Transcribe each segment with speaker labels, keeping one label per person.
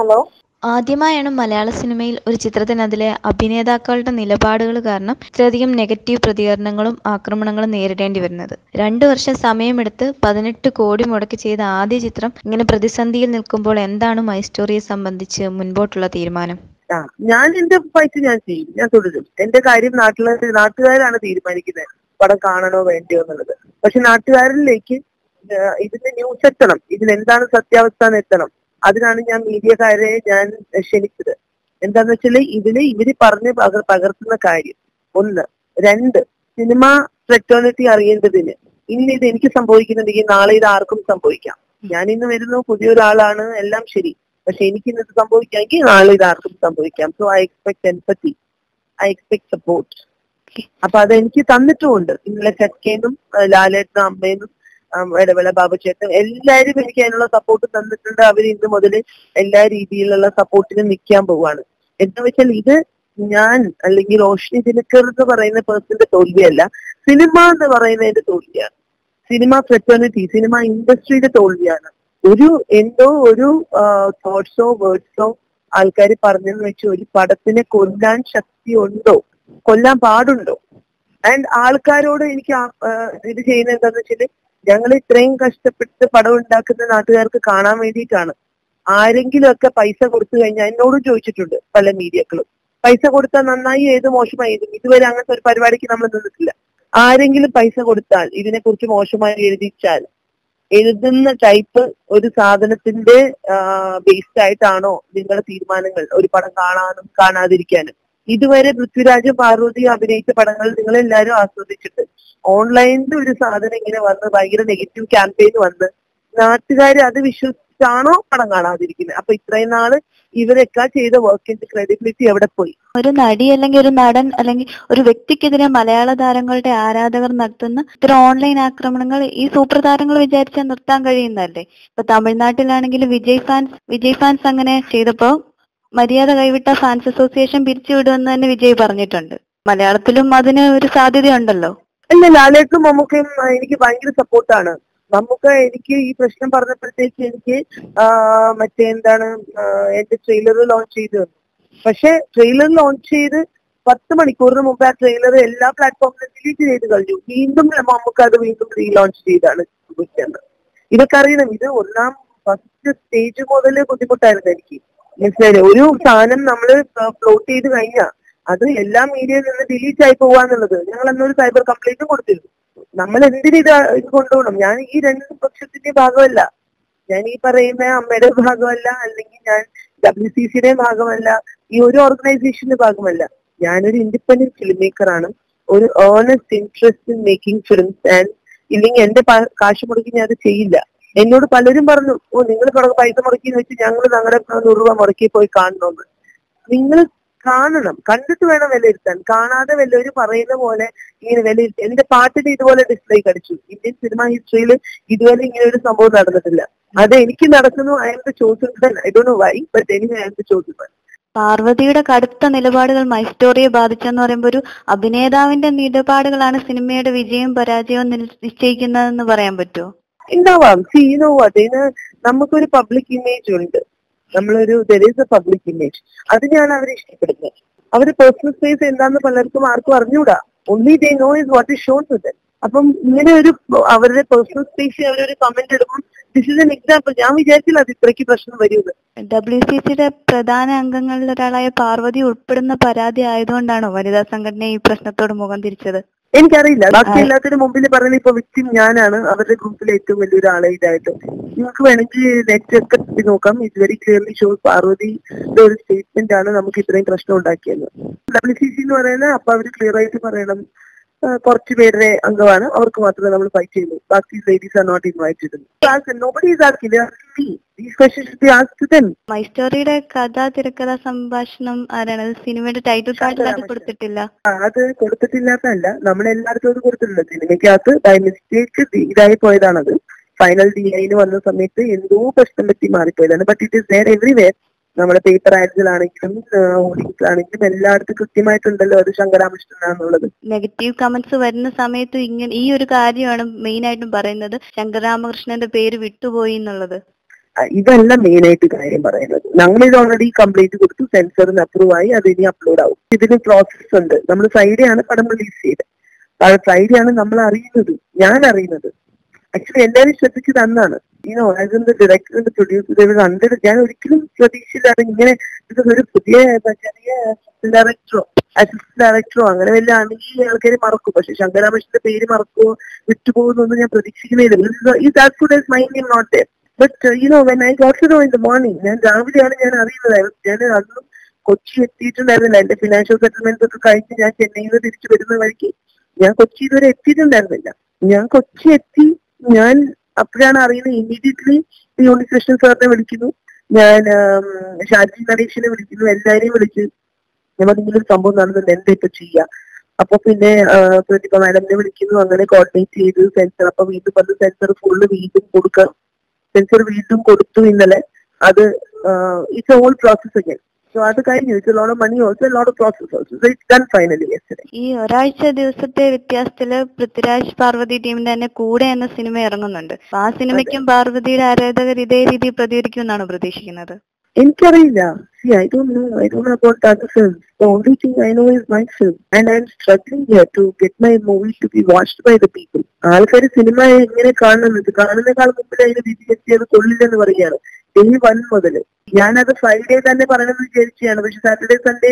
Speaker 1: Hello.
Speaker 2: ആദ്യമായാണ് മലയാള സിനിമയിൽ ഒരു ചിത്രത്തിന് അതിലെ അഭിനേതാക്കളുടെ നിലപാടുകൾ കാരണം ഇത്രയധികം നെഗറ്റീവ് പ്രതികരണങ്ങളും ആക്രമണങ്ങളും നേരിടേണ്ടി വരുന്നത്. രണ്ടു വർഷം സമയമെടുത്ത് പതിനെട്ട് കോടി മുടക്കി ചെയ്ത ആദ്യ ചിത്രം ഇങ്ങനെ പ്രതിസന്ധിയിൽ നിൽക്കുമ്പോൾ എന്താണ് മൈ സ്റ്റോറിയെ സംബന്ധിച്ച് മുൻപോട്ടുള്ള തീരുമാനം?
Speaker 1: ഞാൻ എന്റെ ഫൈറ്റ് ഞാൻ ചെയ്യും. ഞാൻ തുടരും. എന്റെ കാര്യം നാട്ടിലെ നാട്ടുകാരാണ് തീരുമാനിക്കുന്നത്. പടം കാണണോ വേണ്ടയോ എന്നുള്ളത്. പക്ഷെ നാട്ടുകാരിലേക്ക് ഇതിന്റെ ന്യൂസ് എത്തണം. ഇതിലെന്താണ് സത്യാവസ്ഥ എന്ന് എത്തണം. അതിനാണ് ഞാൻ മീഡിയക്കാരെ ഞാൻ ക്ഷണിച്ചത്. എന്താന്ന് വെച്ചാൽ ഇതിൽ ഇവർ പറഞ്ഞ് പകർ പകർത്തുന്ന കാര്യം. ഒന്ന്. രണ്ട്. സിനിമ ഫ്രെറ്റേണിറ്റി അറിയേണ്ടതിന്. ഇന്ന് ഇത് എനിക്ക് സംഭവിക്കുന്നുണ്ടെങ്കിൽ നാളെ ഇത് ആർക്കും സംഭവിക്കാം. ഞാൻ ഇന്ന് വരുന്നു പുതിയൊരാളാണ് എല്ലാം ശരി. പക്ഷെ എനിക്ക് ഇന്നത് സംഭവിക്കാമെങ്കിൽ നാളെ ഇത് ആർക്കും സംഭവിക്കാം. സോ ഐ എക്സ്പെക്ട് എൻപത്തി ഐ എക്സ്പെക്ട് സപ്പോർട്ട് അപ്പൊ അത് എനിക്ക് തന്നിട്ടുമുണ്ട്. ഇന്നലെ ചക്കേന്നും ലാലേട്ടനും അമ്മേനും ഇടവേള ബാബുചേട്ടൻ എല്ലാവരും എനിക്ക് അതിനുള്ള സപ്പോർട്ട് തന്നിട്ടുണ്ട്. അവർ ഇന്ന് മുതൽ എല്ലാ രീതിയിലുള്ള സപ്പോർട്ടിന് നിൽക്കാൻ പോവാണ്. എന്താ വെച്ചാൽ ഇത് ഞാൻ അല്ലെങ്കിൽ റോഷ്നി ദിനക്കർ എന്ന് പറയുന്ന പേഴ്സന്റെ തോൽവിയല്ല സിനിമ എന്ന് പറയുന്നതിന്റെ തോൽവിയാണ്. സിനിമ ഫ്രെറ്റേണിറ്റി സിനിമ ഇൻഡസ്ട്രിയുടെ തോൽവിയാണ്. ഒരു എന്തോ ഒരു തോട്ട്സോ വേർഡ്സോ ആൾക്കാർ പറഞ്ഞെന്ന് വെച്ച് ഒരു പടത്തിനെ കൊല്ലാൻ ശക്തി ഉണ്ടോ കൊല്ലാൻ പാടുണ്ടോ? ആൻഡ് ആൾക്കാരോട് എനിക്ക് ഇത് ചെയ്യുന്ന എന്താന്ന് വെച്ചാൽ ഞങ്ങൾ ഇത്രയും കഷ്ടപ്പെട്ട് പടം ഉണ്ടാക്കുന്ന നാട്ടുകാർക്ക് കാണാൻ വേണ്ടിയിട്ടാണ്. ആരെങ്കിലും ഒക്കെ പൈസ കൊടുത്തു കഴിഞ്ഞാൽ എന്നോടും ചോദിച്ചിട്ടുണ്ട് പല മീഡിയകളും പൈസ കൊടുത്താൽ നന്നായി ഏത് മോശമായി ഇതുവരെ അങ്ങനത്തെ ഒരു പരിപാടിക്ക് നമ്മൾ നിന്നിട്ടില്ല. ആരെങ്കിലും പൈസ കൊടുത്താൽ ഇതിനെക്കുറിച്ച് മോശമായി എഴുതിച്ചാൽ എഴുതുന്ന ടൈപ്പ് ഒരു സാധനത്തിന്റെ ബേസ്ഡ് ആയിട്ടാണോ നിങ്ങളുടെ തീരുമാനങ്ങൾ? ഒരു പടം കാണാനും കാണാതിരിക്കാനും. ഇതുവരെ പൃഥ്വിരാജും പാർവതിയും അഭിനയിച്ച പടങ്ങൾ നിങ്ങൾ എല്ലാരും ആസ്വദിച്ചിട്ട്. ഓൺലൈനിൽ ഒരു സാധനം ഇങ്ങനെ വന്ന് ഭയങ്കര നെഗറ്റീവ് ക്യാമ്പയിൻ വന്ന് നാട്ടുകാർ അത് വിശ്വസിച്ചാണോ പടം കാണാതിരിക്കുന്നത്? അപ്പൊ ഇത്രയും നാൾ ഇവരൊക്കെ ചെയ്ത വർക്കിന്റെ ക്രെഡിബിലിറ്റി എവിടെ പോയി?
Speaker 3: ഒരു നടി അല്ലെങ്കിൽ ഒരു നടൻ അല്ലെങ്കിൽ ഒരു വ്യക്തിക്കെതിരെ മലയാള താരങ്ങളുടെ ആരാധകർ നടത്തുന്ന ഇത്തരം ഓൺലൈൻ ആക്രമണങ്ങൾ ഈ സൂപ്പർ താരങ്ങൾ വിചാരിച്ചാൽ നിർത്താൻ കഴിയുന്നതല്ലേ? ഇപ്പൊ തമിഴ്നാട്ടിലാണെങ്കിൽ വിജയ് ഫാൻസ് വിജയ് ഫാൻസ് അങ്ങനെ ചെയ്തപ്പോ മര്യാദ കൈവിട്ട ഫാൻസ് അസോസിയേഷൻ പിരിച്ചുവിടുമെന്ന് തന്നെ വിജയ് പറഞ്ഞിട്ടുണ്ട്. മലയാളത്തിലും അതിന് ഒരു സാധ്യതയുണ്ടല്ലോ?
Speaker 1: അല്ല ലാലേട്ടും മമ്മൂക്കയും എനിക്ക് ഭയങ്കര സപ്പോർട്ടാണ് മമ്മൂക്ക എനിക്ക് ഈ പ്രശ്നം പറഞ്ഞപ്പോഴത്തേക്ക് എനിക്ക് മറ്റേ എന്താണ് എന്റെ ട്രെയിലർ ലോഞ്ച് ചെയ്ത് തന്നു. പക്ഷെ ട്രെയിലർ ലോഞ്ച് ചെയ്ത് പത്ത് മണിക്കൂറിന് മുമ്പ് ആ ട്രെയിലർ എല്ലാ പ്ലാറ്റ്ഫോമിലും ഡിലീറ്റ് ചെയ്ത് കഴിഞ്ഞു വീണ്ടും മമ്മൂക്ക അത് വീണ്ടും റീലോഞ്ച് ചെയ്താണ്. ഇതൊക്കെ അറിയണം. ഇത് ഒന്നാം ഫസ്റ്റ് സ്റ്റേജ് മുതൽ ബുദ്ധിമുട്ടായിരുന്നു എനിക്ക്. മനസ്സിലായില്ലേ? ഒരു സാധനം നമ്മൾ ഫ്ലോട്ട് ചെയ്ത് കഴിഞ്ഞാൽ അത് എല്ലാ മീഡിയയിൽ നിന്ന് ഡിലീറ്റ് ആയി പോവാന്നുള്ളത് ഞങ്ങൾ അന്നൊരു സൈബർ കംപ്ലൈന്റും കൊടുത്തിരുന്നു. നമ്മൾ എന്തിനു ഇത് കൊണ്ടുപോകണം? ഞാൻ ഈ രണ്ട് പക്ഷത്തിന്റെ ഭാഗമല്ല. ഞാൻ ഈ പറയുന്ന അമ്മയുടെ ഭാഗമല്ല അല്ലെങ്കിൽ ഞാൻ ഡബ്ല്യു സി സിയുടെ ഭാഗമല്ല ഈ ഒരു ഓർഗനൈസേഷന്റെ ഭാഗമല്ല. ഞാനൊരു ഇൻഡിപെൻഡന്റ് ഫിലിം മേക്കറാണ് ഒരു honest interest in making films and ഇല്ലെങ്കിൽ എന്റെ കാശ് മുടക്കി ഞാൻ അത് ചെയ്യില്ല. എന്നോട് പലരും പറഞ്ഞു ഓ നിങ്ങൾ പൈസ മുടക്കി വെച്ച് ഞങ്ങൾ ഞങ്ങളുടെ നൂറ് രൂപ മുടക്കി പോയി കാണണമെന്ന് നിങ്ങൾ കാണണം. കണ്ടിട്ട് വേണം വിലയിരുത്താൻ കാണാതെ വല്ലവരും പറയുന്ന പോലെ ഇങ്ങനെ വിലയിരുത്തി എന്റെ പാട്ടിന് ഇതുപോലെ ഡിസ്ലൈക്ക് അടിച്ചു. ഇന്ത്യൻ സിനിമ ഹിസ്റ്ററിയിൽ ഇതുവരെ ഇങ്ങനെ ഒരു സംഭവം നടന്നിട്ടില്ല. അത് എനിക്ക് നടക്കുന്നു അയാളുടെ ചോദ്യം I do know why but എനിക്ക് അയാളുടെ ചോദ്യം
Speaker 3: പാർവതിയുടെ കടുത്ത നിലപാടുകൾ മൈ സ്റ്റോറിയെ ബാധിച്ചെന്ന് പറയുമ്പോൾ ഒരു അഭിനേതാവിന്റെ നിലപാടുകളാണ് സിനിമയുടെ വിജയവും പരാജയവും നിശ്ചയിക്കുന്നതെന്ന് പറയാൻ പറ്റുമോ
Speaker 1: ഉണ്ടാവാം സി നോ അതിന് നമുക്കൊരു പബ്ലിക് ഇമേജ് ഉണ്ട്. നമ്മളൊരു ദർ എ പബ്ലിക് ഇമേജ് അതിനെയാണ് അവർ ഇഷ്ടപ്പെടുന്നത്. അവർ പേഴ്സണൽ സ്പേസ് എന്താന്ന് പലർക്കും ആർക്കും അറിഞ്ഞൂടാ. Only they know is what is shown to them അപ്പം ഇങ്ങനെ ഒരു അവരുടെ പേഴ്സണൽ സ്പേസിൽ അവരൊരു കമന്റ് എടുക്കും ദിസ് ഇസ് എൻ എക്സാമ്പിൾ ഞാൻ വിചാരിച്ചില്ല അത് ഇത്രയ്ക്ക് പ്രശ്നം വരുന്നത്
Speaker 3: ഡബ്ല്യു സി സിയുടെ പ്രധാന അംഗങ്ങളിൽ ഒരാളായ പാർവതി ഉൾപ്പെടുന്ന പരാതി ആയതുകൊണ്ടാണോ വനിതാ സംഘടന ഈ പ്രശ്നത്തോട് മുഖം തിരിച്ചത്?
Speaker 1: എനിക്കറിയില്ല. ബാക്കി എല്ലാത്തിനും മുമ്പിൽ പറഞ്ഞത് ഇപ്പൊ വിക്ടിം ഞാനാണ്. അവരുടെ ഗ്രൂപ്പിലെ ഏറ്റവും വലിയൊരു ആളായിട്ടായിട്ട് ഇതായിട്ട്. നിങ്ങൾക്ക് വേണമെങ്കിൽ നെറ്റ് ഒക്കെ നോക്കാം ഇത് വെരി ക്ലിയർലി ഷോ പാർവതിയുടെ ഒരു സ്റ്റേറ്റ്മെന്റ് ആണ് നമുക്ക് ഇത്രയും പ്രശ്നം ഉണ്ടാക്കിയത്. ഡബ്ല്യു സി സി എന്ന് പറയുന്നത് അപ്പൊ അവർ ക്ലിയർ ആയിട്ട് പറയണം. കുറച്ച് പേരുടെ അംഗമാണ്. അവർക്ക് മാത്രമേ നമ്മൾ ഫൈറ്റ് ചെയ്യുന്നു ബാക്കി ladies are not invited nobody is then
Speaker 3: my സ്റ്റോറിയുടെ കഥ തിരക്കഥ സംഭാഷണം ആരാണ്? സിനിമയുടെ ടൈറ്റിൽ കാർഡിൽ അത് കൊടുത്തിട്ടില്ല.
Speaker 1: അത് കൊടുത്തിട്ടില്ലാത്തല്ല നമ്മൾ എല്ലായിടത്തും അത് കൊടുത്തിട്ടുണ്ട്. സിനിമയ്ക്കകത്ത് ബൈ മിസ്റ്റേക്ക് ഇതായി പോയതാണത്. ഫൈനൽ ഡി ഐന് വന്ന സമയത്ത് എന്തോ പ്രശ്നം പറ്റി മാറിപ്പോയതാണ്. But it is there everywhere നമ്മുടെ പേപ്പർ ആഡ്സിലാണെങ്കിലും ഓഡിയൻസിലാണെങ്കിലും എല്ലായിടത്തും കൃത്യമായിട്ടുണ്ടല്ലോ അത് ശങ്കരാമകൃഷ്ണനാണെന്നുള്ളത്
Speaker 3: നെഗറ്റീവ് കമന്റ്സ് വരുന്ന സമയത്ത് ഇങ്ങനെ ഈ ഒരു കാര്യമാണ് മെയിൻ ആയിട്ടും പറയുന്നത്. ശങ്കരാമകൃഷ്ണന്റെ പേര് വിട്ടുപോയി എന്നുള്ളത്.
Speaker 1: ഇതല്ല മെയിൻ ആയിട്ട് കാര്യം പറയുന്നത്. ഞങ്ങൾ ഇത് ഓൾറെഡി കംപ്ലീറ്റ് കൊടുത്തു സെൻസറിന് അപ്രൂവ് ആയി അത് ഇനി അപ്ലോഡ് ആവും. ഇതിന് പ്രോസസ് ഉണ്ട്. നമ്മൾ ഫ്രൈഡേ ആണ് പടം റിലീസ് ചെയ്തത്. ഫ്രൈഡേ ആണ് നമ്മൾ അറിയുന്നത്. ഞാൻ അറിയുന്നത്. ആക്ച്വലി എല്ലാവരും ശ്രദ്ധിച്ചത് അന്നാണ് ഈനോ ആസ് എൻ ഡയറക്ടറിന്റെ പ്രൊഡ്യൂസർ കണ്ടത് ഞാൻ ഒരിക്കലും പ്രതീക്ഷിച്ചില്ലാതെ ഇങ്ങനെ ഇത് ഒരു പുതിയ ചെറിയ ചെറിയ ഡയറക്ടറോ അസിസ്റ്റന്റ് ഡയറക്ടറോ അങ്ങനെ വല്ല ആണെങ്കിൽ ആൾക്കാർ മറക്കും. പക്ഷെ ശങ്കരാമേഷിന്റെ പേര് മറക്കുമോ വിട്ടുപോകുന്നൊന്നും ഞാൻ പ്രതീക്ഷിക്കുന്നില്ല ഈ that you know but when I got to in the morning ഞാൻ രാവിലെയാണ് ഞാൻ അറിയുന്നത്. ഞാൻ അന്നും കൊച്ചി എത്തിയിട്ടുണ്ടായിരുന്നില്ല. എന്റെ ഫിനാൻഷ്യൽ സെറ്റിൽമെന്റ് ഒക്കെ കഴിഞ്ഞ് ഞാൻ ചെന്നൈയിൽ നിന്ന് തിരിച്ചു വരുന്ന വഴിക്ക് ഞാൻ കൊച്ചി ഇതുവരെ എത്തിയിട്ടുണ്ടായിരുന്നില്ല. ഞാൻ കൊച്ചി എത്തി. ഞാൻ അപ്പോഴാണ് അറിയുന്നത് ഇമ്മീഡിയറ്റ്ലി യൂണികൃഷ്ണൻ സാറിനെ വിളിക്കുന്നു. ഞാൻ ഷാജി നരേഷിനെ വിളിക്കുന്നു. എല്ലാവരെയും വിളിച്ച് നമ്മൾ ഇങ്ങനെ ഒരു സംഭവം നടന്നുണ്ട് എന്താ ഇപ്പൊ ചെയ്യാ? അപ്പൊ പിന്നെ പ്രതിഭ മാഡമിനെ വിളിക്കുന്നു. അങ്ങനെ കോർഡിനേറ്റ് ചെയ്ത് സെൻസർ അപ്പൊ വീണ്ടും വന്ന് സെൻസർ ഫുള്ള് വീണ്ടും കൊടുക്കാം സെൻസർ വീണ്ടും കൊടുത്തു ഇന്നലെ. അത് it's all process again so അത് കഴിഞ്ഞു. It's lot of money also lot of process also so it's done finally yesterday
Speaker 3: ഈ ഒരാഴ്ച ദിവസത്തെ വ്യത്യാസത്തിൽ പൃഥ്വിരാജ് പാർവതി ടീമിന്റെ തന്നെ കൂടെ എന്ന സിനിമ ഇറങ്ങുന്നുണ്ട്. ആ സിനിമയ്ക്കും പാർവതിയുടെ ആരാധകർ ഇതേ രീതിയിൽ പ്രതികരിക്കും എന്നാണ് പ്രതീക്ഷിക്കുന്നത്?
Speaker 1: എനിക്കറിയില്ല See, I don't know. I don't know about other films. The only thing I know is my film. And I'm struggling here to get my movie to. ആൾക്കാർ സിനിമ എങ്ങനെ കാണുന്നത് കാണുന്നേക്കാൾ മുമ്പിൽ അതിന് വിധി എത്തിയത് കൊള്ളില്ലെന്ന് പറയുകയാണ് ഡേ വൺ മുതൽ ഞാനത് ഫ്രൈഡേ തന്നെ പറയണമെന്ന് വിചാരിച്ചാണ് പക്ഷെ സാറ്റർഡേ സൺഡേ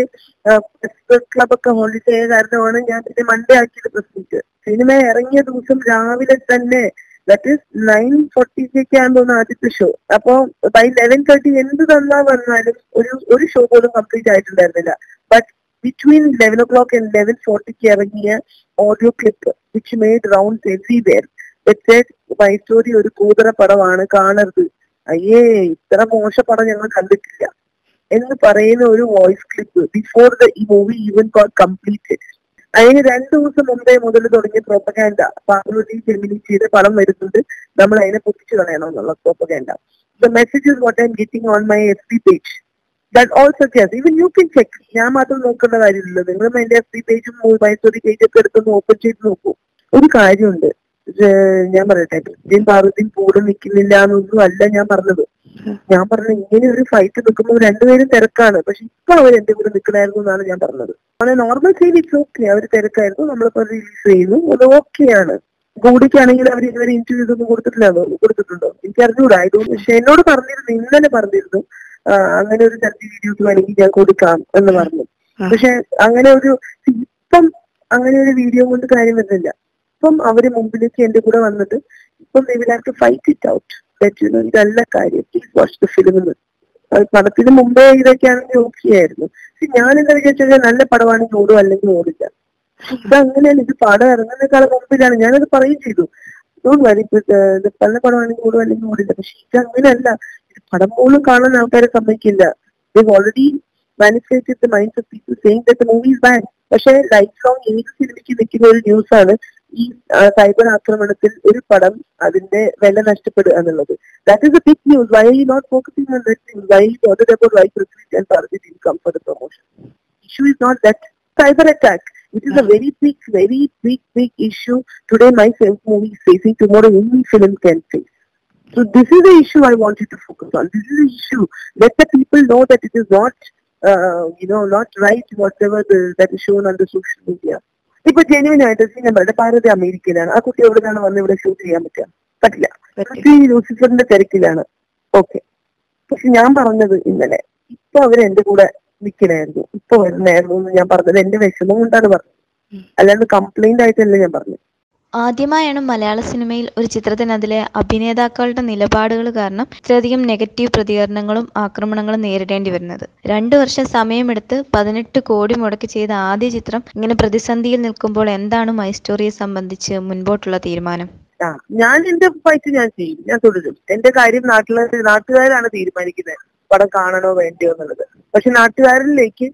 Speaker 1: പ്രസ് ക്ലബ് ഒക്കെ ഹോളിഡേ ആയ കാരണമാണ് ഞാൻ പിന്നെ മൺഡേ ആക്കിയത് പ്രസ് മീറ്റ് സിനിമ ഇറങ്ങിയ ദിവസം രാവിലെ തന്നെ ദാറ്റ് ഇസ് നയൻ ഫോർട്ടി ഒക്കെ ആകുമ്പോൾ ആദ്യത്തെ ഷോ അപ്പോ ബൈ ലെവൻ തേർട്ടി എന്ത് തന്നാ വന്നാലും ഒരു ഒരു ഷോ പോലും complete ആയിട്ടുണ്ടായിരുന്നില്ല. But between eleven o'clock and eleven ഫോർട്ടിക്ക് ഇറങ്ങിയ audio clip which made rounds My Story ഒരു കൂതറ പടമാണ് കാണരുത്. അയ്യേ ഇത്ര മോശ പടം ഞങ്ങൾ കണ്ടിട്ടില്ല. എന്ന് പറയുന്ന ഒരു വോയിസ് ക്ലിപ്പ് ബിഫോർ ദ ഈ മൂവി ഈവൻ ഗോട്ട് കംപ്ലീറ്റഡ് അതിന് രണ്ടു ദിവസം മുമ്പേ മുതൽ തുടങ്ങിയ പ്രോപ്പഗാൻഡ പാർലി ഫെമിനിറ്റിയുടെ പടം വരുന്നുണ്ട് നമ്മൾ അതിനെ പൊട്ടിച്ചു കളയണം എന്നുള്ള propaganda the message is what I'm getting on my F B page that also cares you can check ഞാൻ മാത്രം നോക്കേണ്ട കാര്യമില്ലല്ലോ. നിങ്ങളും എന്റെ എഫ് ബി പേജും മൈസൂരി പേജ് ഒക്കെ എടുത്തൊന്ന് ഓപ്പൺ ചെയ്ത് നോക്കൂ. ഒരു കാര്യമുണ്ട്. ഞാൻ പറയട്ടെ. ഇന്ത്യൻ പാർവതിയും കൂടെ നിൽക്കുന്നില്ല എന്നൊന്നും അല്ല ഞാൻ പറഞ്ഞത്. ഞാൻ പറഞ്ഞു ഇങ്ങനെ ഒരു ഫൈറ്റ് നിൽക്കുമ്പോൾ രണ്ടുപേരും തിരക്കാണ്. പക്ഷെ ഇപ്പൊ അവർ എന്റെ കൂടെ നിൽക്കണായിരുന്നു എന്നാണ് ഞാൻ പറഞ്ഞത്. അങ്ങനെ നോർമൽ ചെയ്ത് ഇറ്റ്സ് ഓക്കെ അവർ തിരക്കായിരുന്നു. നമ്മളിപ്പോ റിലീസ് ചെയ്യുന്നു. അത് ഓക്കെയാണ് ഗൂഡിക്കാണെങ്കിൽ അവർ ഇതുവരെ ഇന്റർവ്യൂസ് ഒന്നും കൊടുത്തിട്ടില്ല കൊടുത്തിട്ടുണ്ടോ? എനിക്ക് അറിഞ്ഞൂടാ ഇത് പക്ഷെ എന്നോട് പറഞ്ഞിരുന്നു ഇന്നലെ പറഞ്ഞിരുന്നു. അങ്ങനെ ഒരു തരത്തിൽ വീഡിയോസ് വേണമെങ്കിൽ ഞാൻ കൊടുക്കാം എന്ന് പറഞ്ഞു. പക്ഷെ അങ്ങനെ ഒരു ഇപ്പം അങ്ങനെ ഒരു വീഡിയോ കൊണ്ട് കാര്യം വരുന്നില്ല ഇപ്പം അവർ മുമ്പിലേക്ക് എന്റെ കൂടെ വന്നിട്ട് ഇപ്പം they fight have out that you know ഇതല്ല കാര്യം പ്ലീസ് വാച്ച് അത് പടത്തിന് മുമ്പേ ഇതൊക്കെയാണെങ്കിൽ ഓക്കെ ആയിരുന്നു പക്ഷെ ഞാൻ എന്താ വിചാരിച്ചാൽ നല്ല പടമാണെങ്കിൽ ഓടും അല്ലെങ്കിൽ ഓടില്ല. ഇത് അങ്ങനെയല്ല ഇത് പടം ഇറങ്ങുന്നേക്കാളും മുമ്പിലാണ്. ഞാനത് പറയുകയും ചെയ്തു. ഡോണ്ട് വരി. പല പടമാണെങ്കിൽ ഓടും അല്ലെങ്കിൽ ഓടില്ല. പക്ഷെ ഇത് അങ്ങനെയല്ല. ഇത് പടം പോലും കാണാൻ ആൾക്കാരെ സമ്മതിക്കില്ല. Already manifested mind minds of people saying the movie is bad പക്ഷേ ലൈഫ് ലോങ് ഏത് സിനിമയ്ക്ക് നിൽക്കുന്ന ഒരു ന്യൂസ് ആണ്. ഈ സൈബർ ആക്രമണത്തിൽ ഒരു പടം അതിന്റെ വില നഷ്ടപ്പെടുക എന്നുള്ളത് that is a big news why not focusing on that news why bothered about why Prithvi and Parvathi team come for the promotion issue is not that cyber attack. It is a very big, very big, big issue today my film movie is facing, tomorrow any film can face. So this is the issue I wanted to focus on. This is the issue. Let the people know that it is not, uh, you know, not right whatever the, that is shown on the social media. ഇപ്പൊ genuine ആയിട്ട് സിനിമയുടെ ഭാരത അമേരിക്കയിലാണ്. ആ കുട്ടി എവിടെയാണ് വന്ന് ഇവിടെ shoot ചെയ്യാൻ പറ്റുക? പറ്റില്ല. ഈ ലൂസിഫറിന്റെ തിരക്കിലാണ്. ഓക്കെ പക്ഷെ ഞാൻ പറഞ്ഞത് ഇന്നലെ ഇപ്പൊ അവർ എന്റെ കൂടെ നിൽക്കണായിരുന്നു ഇപ്പൊ വരുന്നായിരുന്നു എന്ന് ഞാൻ പറഞ്ഞത്. എന്റെ വിഷമം കൊണ്ടാണ് പറഞ്ഞത്. അല്ലാണ്ട് കംപ്ലൈന്റ് ആയിട്ടല്ല ഞാൻ പറഞ്ഞത്.
Speaker 2: ആദ്യമായാണ് മലയാള സിനിമയിൽ ഒരു ചിത്രത്തിന് അതിലെ അഭിനേതാക്കളുടെ നിലപാടുകൾ കാരണം ഇത്രയധികം നെഗറ്റീവ് പ്രതികരണങ്ങളും ആക്രമണങ്ങളും നേരിടേണ്ടി വരുന്നത്. രണ്ടു വർഷം സമയമെടുത്ത് പതിനെട്ട് കോടി മുടക്കി ചെയ്ത ആദ്യ ചിത്രം ഇങ്ങനെ പ്രതിസന്ധിയിൽ നിൽക്കുമ്പോൾ എന്താണ് മൈ സ്റ്റോറിയെ സംബന്ധിച്ച് മുൻപോട്ടുള്ള തീരുമാനം?
Speaker 1: ഞാൻ എന്റെ ഫൈറ്റ് ഞാൻ ചെയ്യും. ഞാൻ തുടരും. എന്റെ കാര്യം നാട്ടിലെ നാട്ടുകാരാണ് തീരുമാനിക്കുന്നത്. പടം കാണണോ വേണ്ടയോ എന്നുള്ളത്. പക്ഷെ നാട്ടുകാരിലേക്ക്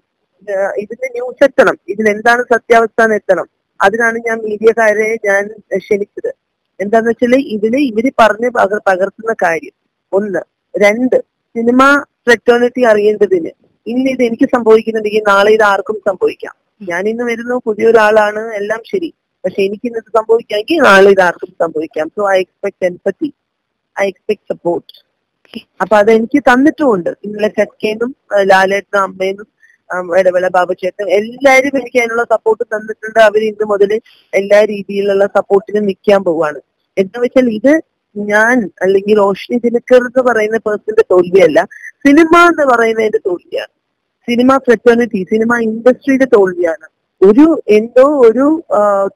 Speaker 1: ഇതിനെ ന്യൂസ് എത്തണം. ഇതിലെന്താണ് സത്യാവസ്ഥ എന്ന് എത്തണം. അതിനാണ് ഞാൻ മീഡിയക്കാരെ ഞാൻ ക്ഷണിച്ചത്. എന്താന്ന് വെച്ചാൽ ഇതിൽ ഇവർ പറഞ്ഞ് പകർ പകർത്തുന്ന കാര്യം. ഒന്ന്. രണ്ട്. സിനിമ ഫ്രെറ്റേണിറ്റി അറിയേണ്ടതിന്. ഇന്ന് ഇത് എനിക്ക് സംഭവിക്കുന്നുണ്ടെങ്കിൽ നാളെ ഇത് ആർക്കും സംഭവിക്കാം. ഞാൻ ഇന്ന് വരുന്നു പുതിയൊരാളാണ് എല്ലാം ശരി. പക്ഷെ എനിക്ക് ഇന്നത് സംഭവിക്കാമെങ്കിൽ നാളെ ഇത് ആർക്കും സംഭവിക്കാം. സോ ഐ എക്സ്പെക്ട് എൻപത്തി ഐ എക്സ്പെക്ട് സപ്പോർട്ട് അപ്പൊ അതെനിക്ക് തന്നിട്ടുമുണ്ട്. ഇന്നലെ ചക്കേന്നും ലാലേട്ടനും അമ്മേനും ഇടവേള ബാബുചേട്ടൻ എല്ലാരും എനിക്ക് അതിനുള്ള സപ്പോർട്ട് തന്നിട്ടുണ്ട്. അവർ ഇന്ന് മുതൽ എല്ലാ രീതിയിലുള്ള സപ്പോർട്ടിന് നിൽക്കാൻ പോവാണ് എന്താ വെച്ചാൽ ഇത് ഞാൻ അല്ലെങ്കിൽ റോഷ്നി ദിനക്കർ എന്ന് പറയുന്ന പേഴ്സന്റെ തോൽവിയല്ല. സിനിമ എന്ന് പറയുന്നതിന്റെ തോൽവിയാണ്. സിനിമ ഫ്രെറ്റേണിറ്റി സിനിമ ഇൻഡസ്ട്രിയുടെ തോൽവിയാണ്. ഒരു എന്തോ ഒരു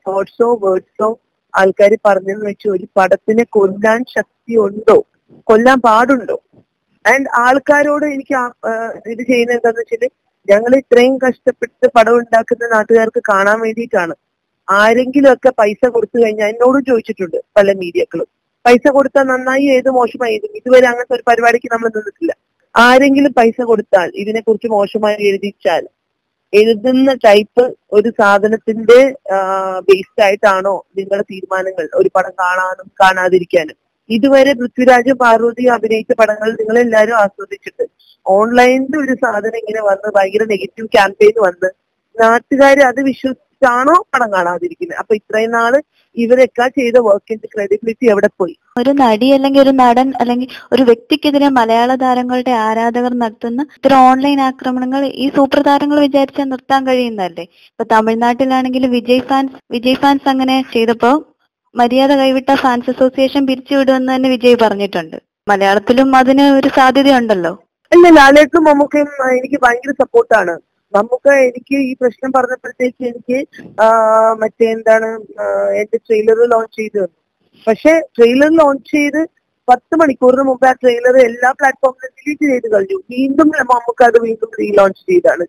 Speaker 1: തോട്ട്സോ വേർഡ്സോ ആൾക്കാർ പറഞ്ഞെന്ന് വെച്ച് ഒരു പടത്തിനെ കൊല്ലാൻ ശക്തി ഉണ്ടോ കൊല്ലാൻ പാടുണ്ടോ? ആൻഡ് ആൾക്കാരോട് എനിക്ക് ഇത് ചെയ്യുന്ന എന്താന്ന് വെച്ചാൽ ഞങ്ങൾ ഇത്രയും കഷ്ടപ്പെട്ട് പടം ഉണ്ടാക്കുന്ന നാട്ടുകാർക്ക് കാണാൻ വേണ്ടിയിട്ടാണ്. ആരെങ്കിലും ഒക്കെ പൈസ കൊടുത്തു കഴിഞ്ഞാൽ എന്നോടും ചോദിച്ചിട്ടുണ്ട് പല മീഡിയകളും പൈസ കൊടുത്താൽ നന്നായി ഏത് മോശമായി ഇതുവരെ അങ്ങനത്തെ ഒരു പരിപാടിക്ക് നമ്മൾ നിന്നിട്ടില്ല. ആരെങ്കിലും പൈസ കൊടുത്താൽ ഇതിനെക്കുറിച്ച് മോശമായി എഴുതിച്ചാൽ എഴുതുന്ന ടൈപ്പ് ഒരു സാധനത്തിന്റെ ബേസ്ഡ് ആയിട്ടാണോ നിങ്ങളുടെ തീരുമാനങ്ങൾ? ഒരു പടം കാണാനും കാണാതിരിക്കാനും. ഇതുവരെ പൃഥ്വിരാജും പാർവതിയും അഭിനയിച്ച പടങ്ങൾ നിങ്ങൾ എല്ലാവരും ആസ്വദിച്ചിട്ട്. ഓൺലൈനിൽ ഒരു സാധനം ഇങ്ങനെ വന്ന് ഭയങ്കര നെഗറ്റീവ് ക്യാമ്പയിൻ വന്ന് നാട്ടുകാർ അത് വിശ്വസിച്ചാണോ പടം കാണാതിരിക്കുന്നത്? അപ്പൊ ഇത്രയും നാൾ ഇവരൊക്കെ ചെയ്ത വർക്കിന്റെ ക്രെഡിബിലിറ്റി എവിടെ പോയി?
Speaker 3: ഒരു നടി അല്ലെങ്കിൽ ഒരു നടൻ അല്ലെങ്കിൽ ഒരു വ്യക്തിക്കെതിരെ മലയാള താരങ്ങളുടെ ആരാധകർ നടത്തുന്ന ഇത്തരം ഓൺലൈൻ ആക്രമണങ്ങൾ ഈ സൂപ്പർ താരങ്ങൾ വിചാരിച്ചാൽ നിർത്താൻ കഴിയുന്നതല്ലേ? ഇപ്പൊ തമിഴ്നാട്ടിലാണെങ്കിൽ വിജയ് ഫാൻസ് വിജയ് ഫാൻസ് അങ്ങനെ ചെയ്തപ്പോ മര്യാദ കൈവിട്ട ഫാൻസ് അസോസിയേഷൻ പിരിച്ചുവിടുമെന്ന് തന്നെ വിജയ് പറഞ്ഞിട്ടുണ്ട്. മലയാളത്തിലും അതിന് ഒരു സാധ്യതയുണ്ടല്ലോ.
Speaker 1: അല്ല ലാലേട്ടും മമ്മൂക്കയും എനിക്ക് ഭയങ്കര സപ്പോർട്ടാണ് മമ്മൂക്ക എനിക്ക് ഈ പ്രശ്നം പറഞ്ഞപ്പോഴത്തേക്ക് എനിക്ക് മറ്റേ എന്താണ് എന്റെ ട്രെയിലർ ലോഞ്ച് ചെയ്ത് തന്നു. പക്ഷെ ട്രെയിലർ ലോഞ്ച് ചെയ്ത് പത്ത് മണിക്കൂറിന് മുമ്പ് ആ ട്രെയിലർ എല്ലാ പ്ലാറ്റ്ഫോമിലും ഡിലീറ്റ് ചെയ്ത് കഴിഞ്ഞു വീണ്ടും മമ്മൂക്ക അത് വീണ്ടും റീലോഞ്ച് ചെയ്താണ്.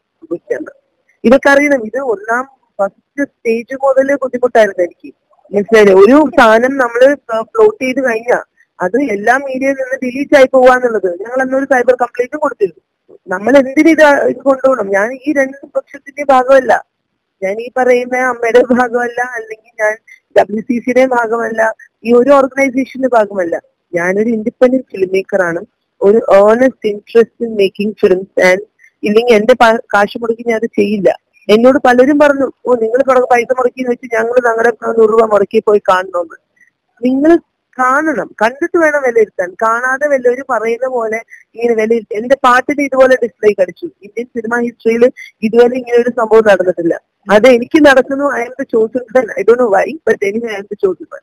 Speaker 1: ഇതൊക്കെ അറിയണം. ഇത് ഒന്നാം ഫസ്റ്റ് സ്റ്റേജ് മുതൽ ബുദ്ധിമുട്ടായിരുന്നു എനിക്ക്. മനസ്സിലായില്ലേ? ഒരു സാധനം നമ്മൾ ഫ്ലോട്ട് ചെയ്ത് കഴിഞ്ഞാൽ അത് എല്ലാ മീഡിയയിൽ നിന്ന് ഡിലീറ്റ് ആയി പോവാന്നുള്ളത് ഞങ്ങൾ അന്നൊരു സൈബർ കംപ്ലൈന്റും കൊടുത്തിരുന്നു. നമ്മൾ എന്തിന് ഇത് കൊണ്ടുപോകണം? ഞാൻ ഈ രണ്ട് പക്ഷത്തിന്റെ ഭാഗമല്ല. ഞാൻ ഈ പറയുന്ന അമ്മയുടെ ഭാഗമല്ല അല്ലെങ്കിൽ ഞാൻ ഡബ്ല്യു സി സിയുടെ ഭാഗമല്ല ഈ ഒരു ഓർഗനൈസേഷന്റെ ഭാഗമല്ല. ഞാനൊരു ഇൻഡിപെൻഡന്റ് ഫിലിം മേക്കർ ആണ്. ഒരു honest interest in making films and ഇല്ലെങ്കിൽ എന്റെ കാശ് മുടക്കി ഞാൻ അത് ചെയ്യില്ല. എന്നോട് പലരും പറഞ്ഞു ഓ നിങ്ങൾ പൈസ മുടക്കി വെച്ച് ഞങ്ങൾ ഞങ്ങളുടെ നൂറ് രൂപ മുടക്കി പോയി കാണണമെന്ന് നിങ്ങൾ കാണണം കണ്ടിട്ട് വേണം വിലയിരുത്താൻ കാണാതെ വല്ലവരും പറയുന്ന പോലെ ഇങ്ങനെ വിലയിരുത്തി എന്റെ പാട്ടിന് ഇതുപോലെ ഡിസ്പ്ലേ കടിച്ചു ഇന്ത്യൻ സിനിമ ഹിസ്റ്ററിയിൽ ഇതുവരെ ഇങ്ങനെ ഒരു സംഭവം നടന്നിട്ടില്ല. അത് എനിക്ക് നടക്കുന്നു അയാളുടെ ചോദ്യം I do know why but എനിക്ക് അയാളുടെ chosen